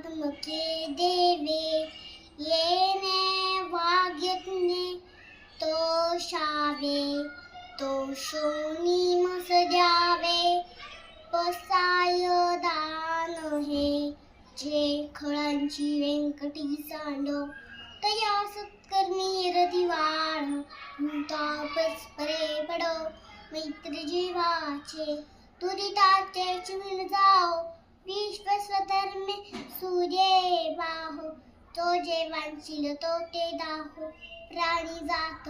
ઝગમગે દેવે. એને વાગ્યને તોષાવે તો શોની સજાવે પસાયો દાન હે, જે ખળાંચી વેંકટી સાંડો તયા સત્કર્મી રતિવાળ હું તાપસ પરે પડો. મિત્ર જેવા છે, તુરી તાચે ચૂન જાઓ. વિશ્વ સ્વધર્મ तो जे वांचिल तो ते दाहो. प्राणी जात.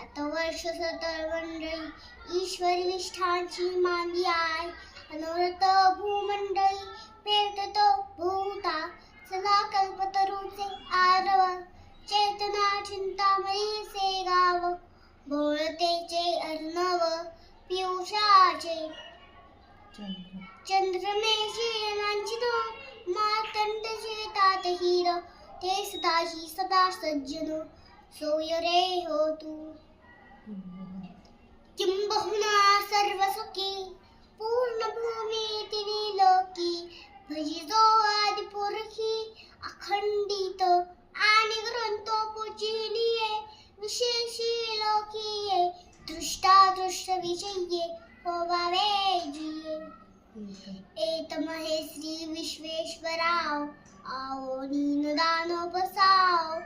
आता वर्ष सतर मंडळी ईश्वर विष्ठांची मांदी आय अनवरत भूमंडळी पेटतो भूता सदा कल्पतरूचे आरव चेतना चिंतामणी से गाव. भोळतेचे अर्णव पियुषाचे चंद्रमेशी તે સદાશી સદા સજ્જનો સોય રે હોતુ કિમ બહુના સર્વ સુખી પૂર્ણ ભૂમિતિ વિલોકી ભજીજો આદિ પુરખી અખંડિત આને ગ્રંથો પૂજી લીએ વિશેષી લોકીએ દૃષ્ટા દૃશ્ય વિજયે હોવાવે જીએ एतमहे श्री विश्वेश्वराव आओ दीनदानो बसाव